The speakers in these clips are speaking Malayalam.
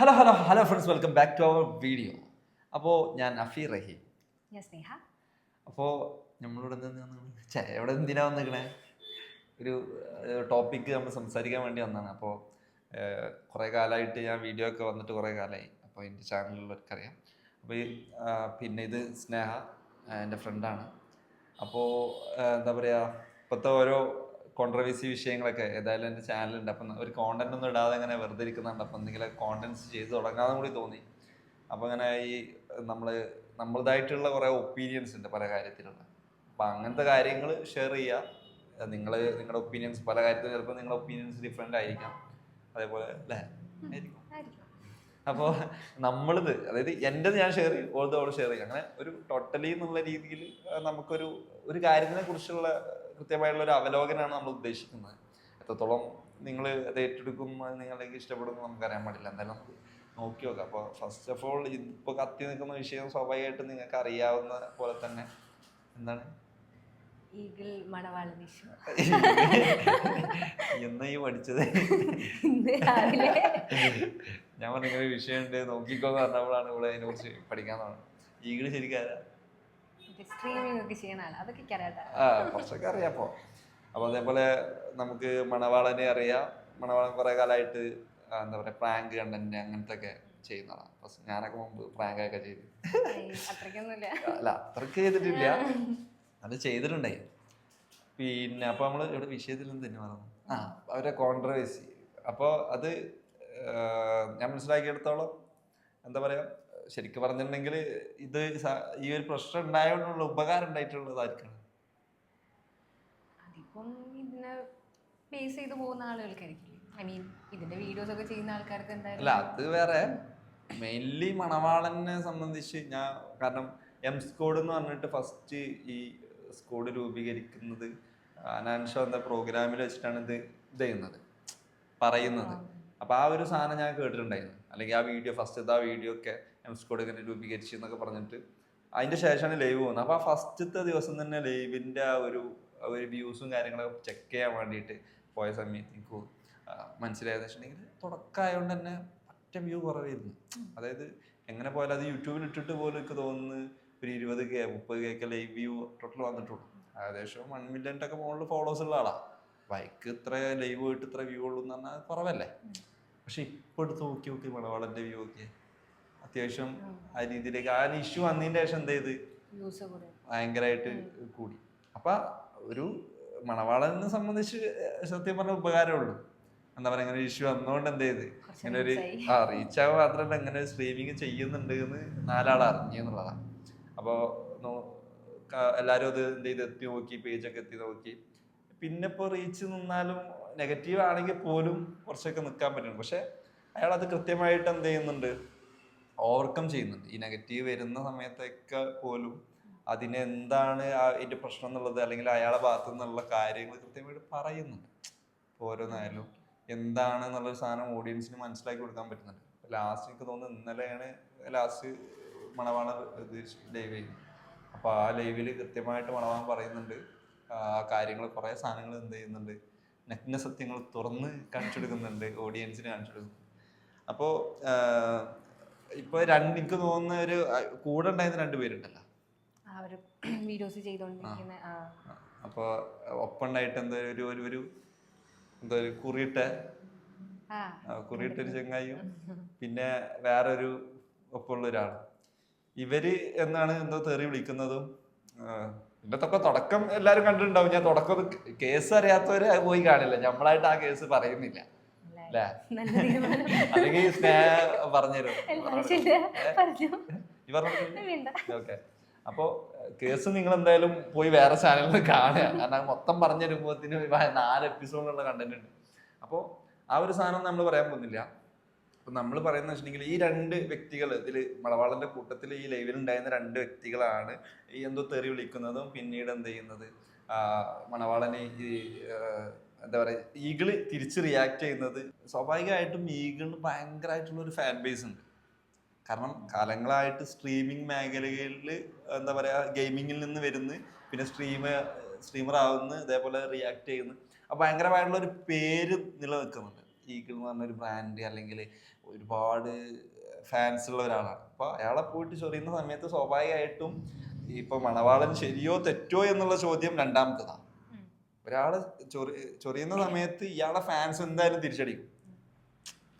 Hello hello hello friends welcome back to our video അപ്പോൾ ഞാൻ അഫീർ റഹീം. ഞാൻ സ്നേഹ അപ്പോൾ നമ്മളിവിടെ എവിടെ എന്തിനാ വന്നിരിക്കണേ? ഒരു ടോപ്പിക്ക് നമ്മൾ സംസാരിക്കാൻ വേണ്ടി വന്നതാണ്. അപ്പോൾ കുറേ കാലമായിട്ട് ഞാൻ വീഡിയോ ഒക്കെ വന്നിട്ട് കുറേ കാലമായി അപ്പോൾ എന്റെ ചാനലിലുള്ളവർക്ക് അറിയാം. അപ്പോൾ ഈ പിന്നെ ഇത് സ്നേഹ എന്റെ ഫ്രണ്ടാണ് അപ്പോൾ എന്താ പറയുക ഇപ്പോഴത്തെ ഓരോ കോൺട്രവേഴ്സി വിഷയങ്ങളൊക്കെ ഏതായാലും എന്റെ ചാനലുണ്ട് അപ്പം ഒരു കോണ്ടന്റ് ഒന്നും ഇടാതെ അങ്ങനെ വെറുതെ ഇരിക്കുന്നുണ്ട്. അപ്പം എന്തെങ്കിലും കോണ്ടന്റ്സ് ചെയ്ത് തുടങ്ങാമെന്ന് കൂടി തോന്നി. അപ്പം അങ്ങനെ ഈ നമ്മൾ നമ്മളതായിട്ടുള്ള കുറേ ഒപ്പീനിയൻസ് ഉണ്ട് പല കാര്യത്തിലുള്ള. അപ്പം അങ്ങനത്തെ കാര്യങ്ങൾ ഷെയർ ചെയ്യുക നിങ്ങൾ നിങ്ങളുടെ ഒപ്പീനിയൻസ് പല കാര്യത്തിലും ചിലപ്പോൾ നിങ്ങളുടെ ഒപ്പീനിയൻസ് ഡിഫറെന്റ് ആയിരിക്കാം. അതേപോലെ അല്ലേ? ആയിരിക്കും. അപ്പോൾ നമ്മളിത് അതായത് എന്റെ ഞാൻ ഷെയർ ചെയ്യും ഓൾത് ഓൾ ഷെയർ ചെയ്യും. അങ്ങനെ ഒരു ടോട്ടലി എന്നുള്ള രീതിയിൽ നമുക്കൊരു ഒരു കാര്യത്തിനെ കുറിച്ചുള്ള കൃത്യമായിട്ടുള്ള ഒരു അവലോകനമാണ് നമ്മൾ ഉദ്ദേശിക്കുന്നത്. എത്രത്തോളം നിങ്ങൾ അത് ഏറ്റെടുക്കും അത് നിങ്ങളിലേക്ക് ഇഷ്ടപ്പെടുന്നു നമുക്ക് അറിയാൻ പാടില്ല. എന്തായാലും നമുക്ക് നോക്കി നോക്കാം. അപ്പോൾ ഫസ്റ്റ് ഓഫ് ഓൾ ഇപ്പോൾ കത്തി നിൽക്കുന്ന വിഷയം സ്വാഭാവികമായിട്ട് നിങ്ങൾക്ക് അറിയാവുന്ന പോലെ തന്നെ എന്താണ്? ഈഗിൾ മണവാള വിഷു എന്നാ ഈ പഠിച്ചത്. ഞാൻ പറഞ്ഞ വിഷയം ഉണ്ട് നോക്കിക്കോ നോക്കിക്കോന്ന് പറഞ്ഞപ്പോഴാണ് ഇവിടെ അതിനെ കുറിച്ച് പഠിക്കാൻ തുടങ്ങുന്നത് ഈഗിൾ ശരിക്കും സ്ട്രീമിംഗ് ഒക്കെ അതൊക്കെ ആ കുറച്ചൊക്കെ അറിയാം അപ്പോൾ അപ്പോൾ അതേപോലെ നമുക്ക് മണവാളനെ അറിയാം. മണവാളൻ കുറേ കാലമായിട്ട് എന്താ പറയുക പ്രാങ്ക് കണ്ടന്റ് അങ്ങനത്തെ ഒക്കെ ചെയ്യുന്നതാണ് ഞാനൊക്കെ മുമ്പ് പ്രാങ്ക് ഒക്കെ ചെയ്തു. അല്ല അത്രയ്ക്ക് ചെയ്തിട്ടില്ല. അത് ചെയ്തിട്ടുണ്ടായി. പിന്നെ അപ്പോൾ നമ്മൾ ഇവിടെ വിഷയത്തിൽ നിന്ന് തന്നെ പറഞ്ഞു ആ അവരെ കോൺട്രവേഴ്സി അപ്പോൾ അത് ഞാൻ മനസ്സിലാക്കിയെടുത്തോളം എന്താ പറയുക ശരിക്കും പറഞ്ഞിട്ടുണ്ടെങ്കിൽ ഇത് ഈ ഒരു പ്രശ്നം ഉണ്ടായതുകൊണ്ടുള്ള ഉപകാരം ഉണ്ടായിട്ടുള്ളതായിരിക്കണം. അതിപ്പം ഇതിനെ ബേസ് ചെയ്ത് പോകുന്ന ആളുകൾക്കായിരിക്കും ഐ മീൻ ഇതിന്റെ വീഡിയോസ് ഒക്കെ ചെയ്യുന്ന ആൾക്കാർക്ക് അല്ല അത് വേറെ. മെയിൻലി മണവാളനെ സംബന്ധിച്ച് ഞാൻ കാരണം എം സ്കോഡ് എന്ന് പറഞ്ഞിട്ട് ഫസ്റ്റ് ഈ സ്കോഡ് രൂപീകരിക്കുന്നത് അനാൻഷ എന്ന പ്രോഗ്രാമിൽ വെച്ചിട്ടാണ് ഇത് ഇത് ചെയ്യുന്നത് പറയുന്നത്. അപ്പൊ ആ ഒരു സാധനം ഞാൻ കേട്ടിട്ടുണ്ടായിരുന്നു. അല്ലെങ്കിൽ ആ വീഡിയോ ഫസ്റ്റ് ആ വീഡിയോ ഒക്കെ സ്കോഡ് ഇങ്ങനെ രൂപീകരിച്ചു എന്നൊക്കെ പറഞ്ഞിട്ട് അതിന്റെ ശേഷമാണ് ലൈവ് പോകുന്നത്. അപ്പോൾ ആ ഫസ്റ്റത്തെ ദിവസം തന്നെ ലൈവിന്റെ ആ ഒരു ഒരു വ്യൂസും കാര്യങ്ങളൊക്കെ ചെക്ക് ചെയ്യാൻ വേണ്ടിയിട്ട് പോയ സമയത്ത് എനിക്ക് മനസ്സിലായതെന്ന് മനസ്സിലായത് വെച്ചിട്ടുണ്ടെങ്കിൽ തുടക്കമായതുകൊണ്ട് തന്നെ ഒറ്റ വ്യൂ കുറവായിരുന്നു. അതായത് എങ്ങനെ പോയാലും അത് യൂട്യൂബിൽ ഇട്ടിട്ട് പോലും എനിക്ക് തോന്നുന്നു ഒരു ഇരുപത് കെ മുപ്പത് കെ ഒക്കെ ലൈവ് വ്യൂ ടോട്ടൽ വന്നിട്ടുള്ളൂ. ഏകദേശം വൺ മില്യന്റെ ഒക്കെ മുകളിൽ ഫോളോവേഴ്സ് ഉള്ള ആളാണ് ബൈക്ക് ഇത്ര ലൈവ് പോയിട്ട് ഇത്ര വ്യൂ ഉള്ളൂ എന്ന് പറഞ്ഞാൽ കുറവല്ലേ? പക്ഷെ ഇപ്പൊ എടുത്ത് നോക്കി നോക്കി മണവാളന്റെ വ്യൂ ഒക്കെ. അത്യാവശ്യം ആ രീതിയിലേക്ക് ആ ഇഷ്യൂ വന്നതിന് ശേഷം എന്ത് ചെയ്ത്? ഭയങ്കരമായിട്ട് കൂടി. അപ്പൊ ഒരു മണവാളനെ സംബന്ധിച്ച് സത്യം പറഞ്ഞ ഉപകാരമേ ഉള്ളൂ എന്താ പറയാ ഇങ്ങനെ ഇഷ്യൂ വന്നുകൊണ്ട് എന്ത് ചെയ്ത്? ഇങ്ങനെ ഒരു ആ റീച്ച് ആവുക മാത്രമല്ല ഇങ്ങനെ സ്ട്രീമിങ് ചെയ്യുന്നുണ്ട് എന്ന് നാലാൾ അറിഞ്ഞെന്നുള്ളതാണ് അപ്പോൾ എല്ലാവരും അത് എന്ത് ചെയ്ത് എത്തി നോക്കി പേജൊക്കെ എത്തി നോക്കി. പിന്നെ ഇപ്പോൾ റീച്ച് നിന്നാലും നെഗറ്റീവ് ആണെങ്കിൽ പോലും കുറച്ചൊക്കെ നിൽക്കാൻ പറ്റും പക്ഷെ അയാൾ അത് കൃത്യമായിട്ട് എന്ത് ചെയ്യുന്നുണ്ട്? ഓവർകം ചെയ്യുന്നുണ്ട്. ഈ നെഗറ്റീവ് വരുന്ന സമയത്തൊക്കെ പോലും അതിന് എന്താണ് ആ അതിന്റെ പ്രശ്നം എന്നുള്ളത് അല്ലെങ്കിൽ അയാളെ ഭാഗത്തു നിന്നുള്ള കാര്യങ്ങൾ കൃത്യമായിട്ട് പറയുന്നുണ്ട്. ഓരോന്നായാലും എന്താണ് എന്നുള്ള സാധനം ഓഡിയൻസിന് മനസ്സിലാക്കി കൊടുക്കാൻ പറ്റുന്നുണ്ട്. ലാസ്റ്റ് എനിക്ക് തോന്നുന്നു ഇന്നലെയാണ് ലാസ്റ്റ് മണവാണ് ഇത് ലൈവ് ചെയ്യുന്നത് അപ്പോൾ ആ ലൈവിൽ കൃത്യമായിട്ട് മണവാൻ പറയുന്നുണ്ട് കാര്യങ്ങൾ കുറേ സാധനങ്ങൾ എന്ത് ചെയ്യുന്നുണ്ട് നഗ്ന സത്യങ്ങൾ തുറന്ന് കാണിച്ചു കൊടുക്കുന്നുണ്ട് ഓഡിയൻസിന് കാണിച്ചു കൊടുക്കുന്നു അപ്പോൾ ഇപ്പോൾ രണ്ട് എനിക്ക് തോന്നുന്ന ഒരു കൂടെ ഉണ്ടായിരുന്ന രണ്ട് പേരുണ്ടല്ലോ. ആ ഒരു വീഡിയോസ് ചെയ്തോണ്ടിരിക്കുന്ന. ആ. അപ്പോൾ ഒപ്പം ഉണ്ടായിട്ട് എന്താ ഒരു ഒരു ഒരു എന്താ ഒരു കുറിയിട്ട ഒരു ചെങ്ങായും പിന്നെ വേറൊരു ഒപ്പമുള്ള ഒരാൾ ഇവർ എന്നാണ് എന്തോ തെറി വിളിക്കുന്നതും ഇന്നത്തൊക്കെ തുടക്കം എല്ലാരും കണ്ടിട്ടുണ്ടാവും. ഞാൻ തുടക്കം കേസ് അറിയാത്തവര് പോയി കാണില്ല. നമ്മളായിട്ട് ആ കേസ് പറയുന്നില്ല. അല്ലെങ്കിൽ സ്നേഹ പറഞ്ഞുതരും. ഓക്കെ. അപ്പോ കേസ് നിങ്ങൾ എന്തായാലും പോയി വേറെ ചാനലിൽ കാണുക. കാരണം മൊത്തം പറഞ്ഞു തരുമ്പോത്തിന് നാല് എപ്പിസോഡുള്ള കണ്ടന്റ് ഉണ്ട്. അപ്പോൾ ആ ഒരു സാധനം നമ്മൾ പറയാൻ പോകുന്നില്ല. അപ്പൊ നമ്മൾ പറയുന്ന വെച്ചിട്ടുണ്ടെങ്കിൽ ഈ രണ്ട് വ്യക്തികൾ ഇതിൽ മലവാളന്റെ കൂട്ടത്തിൽ ഈ ലൈവിൽ ഉണ്ടായിരുന്ന രണ്ട് വ്യക്തികളാണ് ഈ എന്തോ തെറി വിളിക്കുന്നതും പിന്നീട് എന്ത് ചെയ്യുന്നത്? ആ, മണവാളനെ ഈ എന്താ പറയുക ഈഗിൾ തിരിച്ച് റിയാക്ട് ചെയ്യുന്നത് സ്വാഭാവികമായിട്ടും ഈഗിളിന് ഭയങ്കരമായിട്ടുള്ള ഒരു ഫാൻ ബേസ് ഉണ്ട്. കാരണം കാലങ്ങളായിട്ട് സ്ട്രീമിംഗ് മേഖലകളിൽ എന്താ പറയുക ഗെയിമിങ്ങിൽ നിന്ന് വരുന്നു പിന്നെ സ്ട്രീമ സ്ട്രീമർ ആവുന്നു ഇതേപോലെ റിയാക്ട് ചെയ്യുന്നു. അപ്പോൾ ഭയങ്കരമായിട്ടുള്ള ഒരു പേര് നിലനിൽക്കുന്നുണ്ട്. ഈഗിൾ എന്ന് പറഞ്ഞൊരു ബ്രാൻഡ് അല്ലെങ്കിൽ ഒരുപാട് ഫാൻസ് ഉള്ള ഒരാളാണ്. അപ്പൊ അയാളെ പോയിട്ട് ചൊറിയുന്ന സമയത്ത് സ്വാഭാവികമായിട്ടും ഇപ്പൊ മണവാളൻ ശരിയോ തെറ്റോ എന്നുള്ള ചോദ്യം രണ്ടാമത്തതാണ്. ഒരാൾ ചൊറി ചൊറിയുന്ന സമയത്ത് ഇയാളെ ഫാൻസ് എന്തായാലും തിരിച്ചടിക്കും.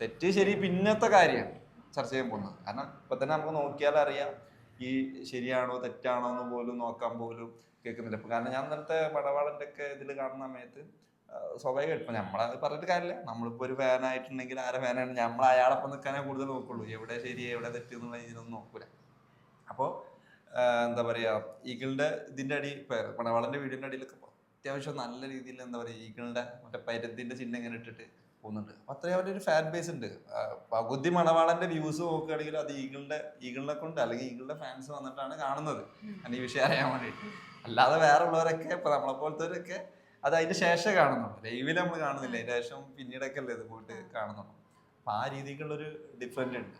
തെറ്റ് ശരി പിന്നത്തെ കാര്യമാണ് ചർച്ച ചെയ്യാൻ പോകുന്നത്. കാരണം ഇപ്പൊ തന്നെ നമുക്ക് നോക്കിയാൽ അറിയാം ഈ ശരിയാണോ തെറ്റാണോ എന്ന് പോലും നോക്കാൻ പോലും കേൾക്കുന്നില്ല. ഇപ്പൊ കാരണം ഞാൻ നേരത്തെ പടവാളന്റെ ഒക്കെ ഇതിൽ കാണുന്ന സമയത്ത് സ്വാഭാവികം ഇപ്പൊ നമ്മളത് പറഞ്ഞിട്ട് കാര്യമില്ല. നമ്മളിപ്പോ ഒരു ഫാൻ ആയിട്ടുണ്ടെങ്കിൽ ആരെ ഫാനാണ് നമ്മൾ അയാളൊപ്പം നിൽക്കാനേ കൂടുതൽ നോക്കുള്ളൂ. എവിടെ ശരി എവിടെ തെറ്റ് എന്നുള്ള രീതിയിലൊന്നും നോക്കൂല. അപ്പോൾ എന്താ പറയാ ഈഗിളുടെ ഇതിന്റെ അടി പടവാളന്റെ വീടിന്റെ അടിയിലൊക്കെ അത്യാവശ്യം നല്ല രീതിയിൽ എന്താ പറയുക ഈഗിളുടെ മറ്റേ പൈരത്തിന്റെ ചിഹ്നം ഇങ്ങനെ ഇട്ടിട്ട് പോകുന്നുണ്ട്. അപ്പൊ അത്രയും അവരുടെ ഒരു ഫാൻ ബേസ് ഉണ്ട് പകുതി മണവാളന്റെ വ്യൂസ് നോക്കുകയാണെങ്കിൽ അത് ഈഗിളിന്റെ ഈഗിളിനെ കൊണ്ട് അല്ലെങ്കിൽ ഈഗിളിന്റെ ഫാൻസ് വന്നിട്ടാണ് കാണുന്നത്. ഞാൻ ഈ വിഷയം അറിയാൻ വേണ്ടിയിട്ട്. അല്ലാതെ വേറെ ഉള്ളവരൊക്കെ ഇപ്പൊ നമ്മളെ പോലത്തെ അത് അതിന്റെ ശേഷം കാണുന്നുള്ളൂ. ലൈവിൽ നമ്മൾ കാണുന്നില്ല. അതിന്റെ ശേഷം പിന്നീടൊക്കെ അല്ലേ ഇത് പോയിട്ട് കാണുന്നുള്ളൂ. അപ്പൊ ആ രീതിക്കുള്ളൊരു ഡിഫറെന്റ് ഉണ്ട്.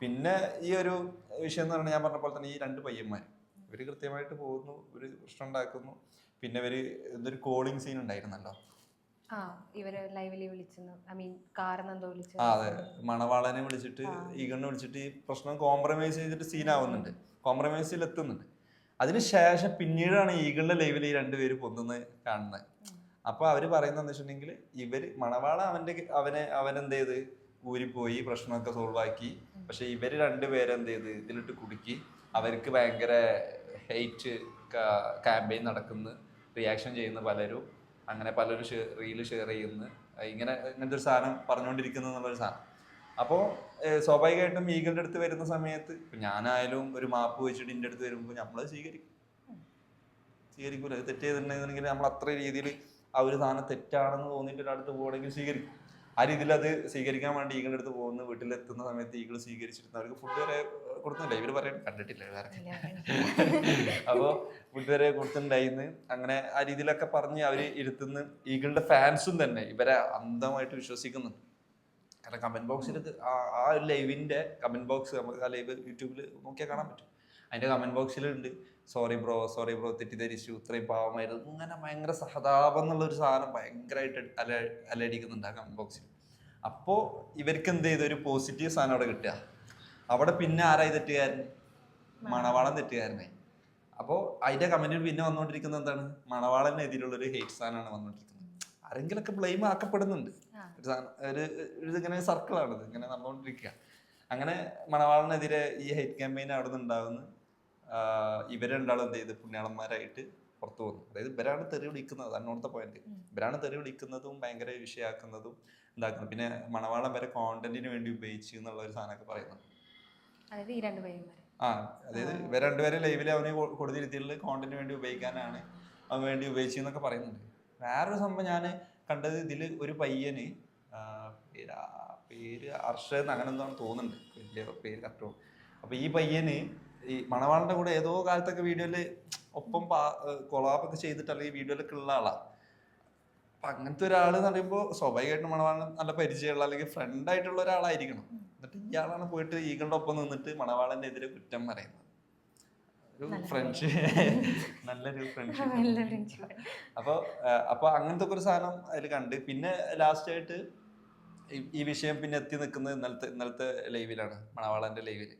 പിന്നെ ഈ ഒരു വിഷയം എന്ന് പറഞ്ഞാൽ ഞാൻ പറഞ്ഞ പോലെ തന്നെ ഈ രണ്ട് പയ്യന്മാർ ഇവർ കൃത്യമായിട്ട് പോകുന്നു ഒരു പ്രശ്നം ഉണ്ടാക്കുന്നു. പിന്നെ ഇവർ ഇതൊരു കോളിംഗ് സീൻ ഉണ്ടായിരുന്നല്ലോ. ആ ഇവർ ലൈവിൽ വിളിച്ചെന്ന് ഐ മീൻ കാറിന്ന് എന്തോ വിളിച്ചു. അതെ. മണവാളനെ വിളിച്ചിട്ട് ഈഗണ്ണെ വിളിച്ചിട്ട് ഈ പ്രശ്നം കോംപ്രമൈസ് ചെയ്തിട്ട് സീൻ ആവുന്നുണ്ട്. കോംപ്രമൈസിൽ എത്തുന്നുണ്ട്. അതിനുശേഷം പിന്നീടാണ് ഈഗണ്ണെ ലൈവിൽ ഈ രണ്ടുപേര് പൊന്നുന്നത് കാണുന്നത് അപ്പൊ അവർ പറയുന്നത് വെച്ചിട്ടുണ്ടെങ്കിൽ ഇവർ മണവാള അവന്റെ അവനെ അവനെന്ത് ചെയ്ത് ഊരിപ്പോയി പ്രശ്നമൊക്കെ സോൾവ് ആക്കി. പക്ഷെ ഇവർ രണ്ടുപേരെന്ത് ചെയ്ത് ഇതിലിട്ട് കുടുക്കി. അവർക്ക് ഭയങ്കര ഹെയ്റ്റ് ക്യാമ്പയിൻ നടക്കുന്നു റിയാക്ഷൻ ചെയ്യുന്ന പലരും. അങ്ങനെ പലരും റീൽ ഷെയർ ചെയ്യുന്നു. ഇങ്ങനെ ഇങ്ങനത്തെ ഒരു സാധനം പറഞ്ഞുകൊണ്ടിരിക്കുന്നു എന്നുള്ളൊരു സാധനം അപ്പോൾ സ്വാഭാവികമായിട്ടും ഈഗിളിന്റെ അടുത്ത് വരുന്ന സമയത്ത് ഇപ്പം ഞാനായാലും ഒരു മാപ്പ് വെച്ചിട്ട് എന്റെ അടുത്ത് വരുമ്പോൾ നമ്മൾ സ്വീകരിക്കും. സ്വീകരിക്കൂല. തെറ്റ് ചെയ്തിട്ടുണ്ടെങ്കിൽ നമ്മൾ അത്ര രീതിയിൽ ആ ഒരു സാധനം തെറ്റാണെന്ന് തോന്നിയിട്ട് ഒരാടുത്ത് പോകണമെങ്കിൽ സ്വീകരിക്കും. ആ രീതിയിൽ അത് സ്വീകരിക്കാൻ വേണ്ടി ഈഗിളുടെ അടുത്ത് പോകുന്നു വീട്ടിലെത്തുന്ന സമയത്ത് ഈഗിൾ സ്വീകരിച്ചിരുന്നു. അവർക്ക് ഫുഡ് വരെ കൊടുത്തില്ല ഇവർ പറയാൻ കണ്ടിട്ടില്ല വേറെ അപ്പോൾ ഫുഡ് വരെ കൊടുത്തിട്ടുണ്ടായിന്ന് അങ്ങനെ ആ രീതിയിലൊക്കെ പറഞ്ഞ് അവർ ഇരുത്തുന്ന. ഈഗിളുടെ ഫാൻസും തന്നെ ഇവരെ അന്ധമായിട്ട് വിശ്വസിക്കുന്നുണ്ട് കാരണം കമന്റ് ബോക്സിൽ ആ ഒരു ലൈവിന്റെ കമന്റ് ബോക്സ് നമുക്ക് ആ ലൈവ് യൂട്യൂബിൽ നോക്കിയാൽ കാണാൻ പറ്റും. അതിന്റെ കമന്റ് ബോക്സിലുണ്ട് സോറി ബ്രോ സോറി ബ്രോ തെറ്റിദ്ധരിച്ചു ഇത്രയും പാവമായിരുന്നു. ഇങ്ങനെ ഭയങ്കര സഹതാപം എന്നുള്ള ഒരു സാധനം ഭയങ്കരമായിട്ട് അല അലടിക്കുന്നുണ്ട് ആ കമന്റ് ബോക്സിൽ അപ്പോൾ ഇവർക്ക് എന്ത് ചെയ്തു? ഒരു പോസിറ്റീവ് സാധനം അവിടെ കിട്ടുക. അവിടെ പിന്നെ ആരായി തെറ്റുകാരൻ? മണവാളം തെറ്റുകാരനെ. അപ്പോൾ അതിന്റെ കമന്റിൽ പിന്നെ വന്നുകൊണ്ടിരിക്കുന്നത് എന്താണ്? മണവാളനെതിരുള്ള ഒരു ഹേറ്റ് സാധനമാണ് വന്നുകൊണ്ടിരിക്കുന്നത് ആരെങ്കിലൊക്കെ ബ്ലെയിം ആക്കപ്പെടുന്നുണ്ട്. ഒരു സാധനം ഒരു ഒരു ഇങ്ങനെ സർക്കിളാണിത് ഇങ്ങനെ നടന്നുകൊണ്ടിരിക്കുക അങ്ങനെ മണവാളനെതിരെ ഈ ഹെയ്റ്റ് ക്യാമ്പയിൻ അവിടെ നിന്ന് ഉണ്ടാകുന്നു ഇവരെ രണ്ടാളും എന്ത് ചെയ്ത്? പുണ്യാളന്മാരായിട്ട് പുറത്തു വന്നു. അതായത് ഇവരാണ് തെറി വിളിക്കുന്നത്. അന്നോടത്തെ പോയിന്റ് ഇവരാണ് തെറി വിളിക്കുന്നതും ഭയങ്കര വിഷയാക്കുന്നതും ഇതാക്കുന്നത്. പിന്നെ മണവാളം വരെ കോണ്ടന്റിന് വേണ്ടി ഉപയോഗിച്ചു എന്നുള്ള ഒരു സാധനമൊക്കെ പറയുന്നുണ്ട്. ആ അതായത് ഇവർ രണ്ടുപേരെ ലൈവിൽ അവന് കൊടുത്ത കോണ്ടന്റ് വേണ്ടി ഉപയോഗിക്കാനാണ് അവൻ വേണ്ടി ഉപയോഗിച്ചു എന്നൊക്കെ പറയുന്നുണ്ട്. വേറൊരു സംഭവം ഞാൻ കണ്ടത് ഇതിൽ ഒരു പയ്യന് പേര് അർഷ പേര് അർഷദ് അങ്ങനെ എന്താണെന്ന് തോന്നുന്നുണ്ട്. വലിയ പേര് കറക്റ്റ് അപ്പൊ ഈ പയ്യന് ഈ മണവാളിന്റെ കൂടെ ഏതോ കാലത്തൊക്കെ വീഡിയോയിൽ ഒപ്പം കൊളാബൊക്കെ ചെയ്തിട്ട് അല്ലെങ്കിൽ വീഡിയോയിലൊക്കെ ഉള്ള ആളാ. അപ്പൊ അങ്ങനത്തെ ഒരാൾ എന്ന് പറയുമ്പോൾ സ്വാഭാവികമായിട്ടും മണവാളൻ നല്ല പരിചയമുള്ള അല്ലെങ്കിൽ ഫ്രണ്ട് ആയിട്ടുള്ള ഒരാളായിരിക്കണം. എന്നിട്ട് ഇയാളാണ് പോയിട്ട് ഈകളുടെ ഒപ്പം നിന്നിട്ട് മണവാളന്റെ എതിരെ കുറ്റം പറയുന്നത്. ഒരു അപ്പൊ ഫ്രണ്ട്ഷിപ്പ് നല്ലൊരു ഫ്രണ്ട്ഷിപ്പ് അപ്പോൾ അപ്പോൾ അങ്ങനത്തെ ഒരു സാധനം അതിൽ കണ്ട്. പിന്നെ ലാസ്റ്റ് ആയിട്ട് ഈ- ഈ വിഷയം പിന്നെ എത്തി നിൽക്കുന്നത് ഇന്നലത്തെ ഇന്നലത്തെ ലൈവിലാണ് മണവാളന്റെ ലൈവിൽ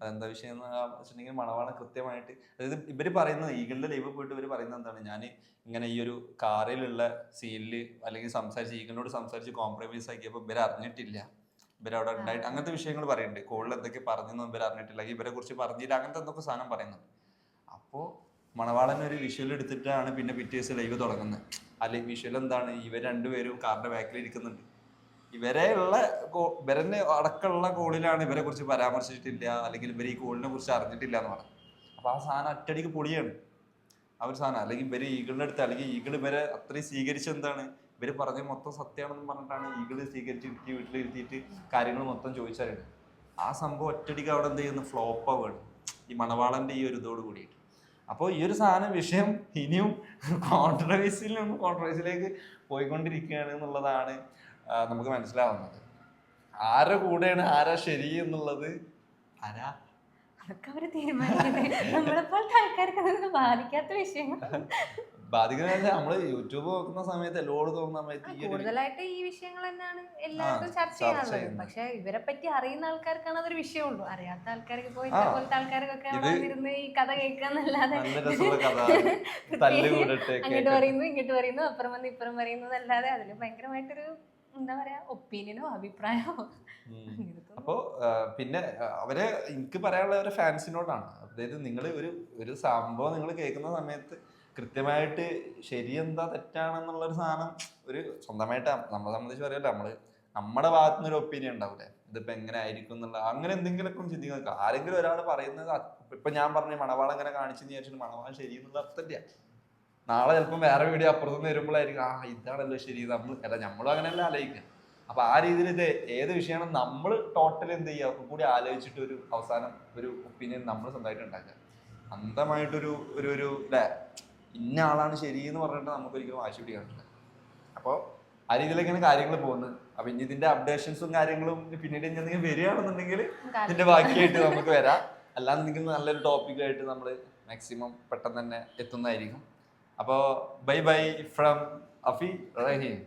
അതെന്താ വിഷയം എന്ന് വെച്ചിട്ടുണ്ടെങ്കിൽ മണവാളൻ കൃത്യമായിട്ട് അതായത് ഇവർ പറയുന്നത് ഈഗിളിന്റെ ലൈവ് പോയിട്ട് ഇവർ പറയുന്നത് എന്താണ്? ഞാൻ ഇങ്ങനെ ഈ ഒരു കാറിലുള്ള സീനിൽ അല്ലെങ്കിൽ സംസാരിച്ച് ഈഗിളിനോട് സംസാരിച്ച് കോംപ്രമൈസ് ആക്കിയപ്പോൾ ഇവരെ അറിഞ്ഞിട്ടില്ല. ഇവരവിടെ ഉണ്ടായിട്ട് അങ്ങനത്തെ വിഷയങ്ങൾ പറയുന്നുണ്ട് കോളിൽ എന്തൊക്കെ പറഞ്ഞെന്ന് ഇവർ അറിഞ്ഞിട്ടില്ല. ഇവരെ കുറിച്ച് പറഞ്ഞില്ല. അങ്ങനത്തെ എന്തൊക്കെ സാധനം പറയുന്നുണ്ട് അപ്പോൾ മണവാളൻ ഒരു വിഷ്വൽ എടുത്തിട്ടാണ് പിന്നെ പിറ്റേ ദിവസം ലൈവ് തുടങ്ങുന്നത്. അല്ലെങ്കിൽ വിഷ്വൽ എന്താണ്? ഇവർ രണ്ടുപേരും കാറിന്റെ ബാക്കിൽ ഇരിക്കുന്നുണ്ട്. ഇവരെ ഉള്ള കോ- ഇവരെ അടക്കമുള്ള കോളിലാണ് ഇവരെ കുറിച്ച് പരാമർശിച്ചിട്ടില്ല അല്ലെങ്കിൽ ഇവർ ഈ കോളിനെ കുറിച്ച് അറിഞ്ഞിട്ടില്ല എന്ന് പറഞ്ഞു അപ്പൊ ആ സാധനം ഒറ്റടിക്ക് പൊളിയാണ്. ആ ഒരു സാധനം. അല്ലെങ്കിൽ ഇവർ ഈഗിളിന്റെ അടുത്ത് അല്ലെങ്കിൽ ഈഗിൾ ഇവരെ അത്രയും സ്വീകരിച്ചെന്താണ് ഇവർ പറഞ്ഞ മൊത്തം സത്യമാണെന്ന് പറഞ്ഞിട്ടാണ് ഈഗിൾ ഇരുത്തി വീട്ടിലിരുത്തിയിട്ട് കാര്യങ്ങൾ മൊത്തം ചോദിച്ചാലുണ്ട് ആ സംഭവം ഒറ്റടിക്ക് അവിടെ എന്ത് ചെയ്യുന്നു? ഫ്ലോപ്പ് ആവുകയാണ്. ഈ മണവാളന്റെ ഈ ഒരു ഇതോട് കൂടിയിട്ട്. അപ്പോൾ ഈ ഒരു സാധനം വിഷയം ഇനിയും കോൺട്രവേഴ്സിയിൽ നിന്ന് കോൺട്രവേഴ്സിയിലേക്ക് പോയിക്കൊണ്ടിരിക്കുകയാണ് എന്നുള്ളതാണ് നമുക്ക് മനസ്സിലാവുന്നത്. ആരെ കൂടെയാണ് ആരാ ശരി എന്നുള്ളത്? ആരാ? അതൊക്കെ അവർ തീരുമാനിക്കുന്നത്. നമ്മളെപ്പോലത്തെ ആൾക്കാർക്ക് അതൊന്നും ബാധിക്കാത്ത വിഷയങ്ങൾ. ബാധിക്കുന്ന നമ്മൾ യൂട്യൂബ് നോക്കുന്ന സമയത്ത് എല്ലാവരും തോന്നുന്ന സമയത്ത് കൂടുതലായിട്ട് ഈ വിഷയങ്ങൾ തന്നെയാണ് എല്ലാവർക്കും ചർച്ച ചെയ്യാറുള്ളത് പക്ഷെ ഇവരെ പറ്റി അറിയുന്ന ആൾക്കാർക്കാണ് അതൊരു വിഷയമുള്ളൂ അറിയാത്ത ആൾക്കാർക്ക് പോയി ആ. പോലത്തെ ആൾക്കാർക്കൊക്കെ ഇരുന്ന് ഈ കഥ കേൾക്കാന്നല്ലാതെ അങ്ങോട്ട് പറയുന്നു ഇങ്ങോട്ട് പറയുന്നു അപ്പുറം വന്ന് ഇപ്പുറം പറയുന്നു അല്ലാതെ അതിൽ ഭയങ്കരമായിട്ടൊരു എന്താ പറയാ ഒപ്പീനിയനോ അഭിപ്രായമോ? അപ്പോ പിന്നെ അവർ എനിക്ക് പറയാനുള്ള ഒരു ഫാൻസിനോടാണ്. അതായത് നിങ്ങൾ ഒരു ഒരു സംഭവം നിങ്ങൾ കേൾക്കുന്ന സമയത്ത് കൃത്യമായിട്ട് ശരിയെന്താ തെറ്റാണെന്നുള്ള ഒരു സാധനം ഒരു സ്വന്തമായിട്ട് നമ്മളെ സംബന്ധിച്ച് പറയല്ലോ നമ്മൾ നമ്മുടെ ഭാഗത്തുനിന്ന് ഒരു ഒപ്പീനിയൻ ഉണ്ടാവില്ലേ ഇതിപ്പോ എങ്ങനെ ആയിരിക്കും എന്നുള്ള അങ്ങനെ എന്തെങ്കിലുമൊക്കെ ചിന്തിക്കുന്നത് ആരെങ്കിലും ഒരാൾ പറയുന്നത് ഇപ്പൊ ഞാൻ പറഞ്ഞു മണവാളം ഇങ്ങനെ കാണിച്ചെന്ന് വിചാരിച്ചിട്ട് മണവാളം ശരി എന്നുള്ള അർത്ഥമില്ല നാളെ ചിലപ്പം വേറെ വീഡിയോ അപ്പുറത്തുനിന്ന് വരുമ്പോഴായിരിക്കും ആ ഇതാണല്ലോ ശരി നമ്മൾ അല്ല നമ്മളും അങ്ങനെയല്ല ആലോചിക്കുക. അപ്പൊ ആ രീതിയിൽ ഇത് ഏത് വിഷയമാണ് നമ്മൾ ടോട്ടൽ എന്ത് ചെയ്യുക? ഒക്കെ കൂടി ആലോചിച്ചിട്ട് ഒരു അവസാനം ഒരു ഒപ്പീനിയൻ നമ്മൾ സ്വന്തമായിട്ട് ഉണ്ടാക്കുക. അന്ധമായിട്ടൊരു ഒരു ഒരു അല്ലേ ഇന്ന ആളാണ് ശരി എന്ന് പറഞ്ഞിട്ട് നമുക്ക് ഒരിക്കലും വാശി പിടിക്കാൻ പറ്റില്ല. അപ്പോൾ ആ രീതിയിലൊക്കെയാണ് കാര്യങ്ങൾ പോകുന്നത്. അപ്പൊ ഇനി ഇതിന്റെ അപ്ഡേഷൻസും കാര്യങ്ങളും പിന്നീട് ഇനി എന്തെങ്കിലും വരികയാണെന്നുണ്ടെങ്കിൽ ഇതിന്റെ ബാക്കിയായിട്ട് നമുക്ക് വരാം. അല്ലാന്നുണ്ടെങ്കിൽ നല്ലൊരു ടോപ്പിക്കായിട്ട് നമ്മൾ മാക്സിമം പെട്ടെന്ന് തന്നെ എത്തുന്നതായിരിക്കും. അപ്പോൾ bye bye from Afi. Rahim.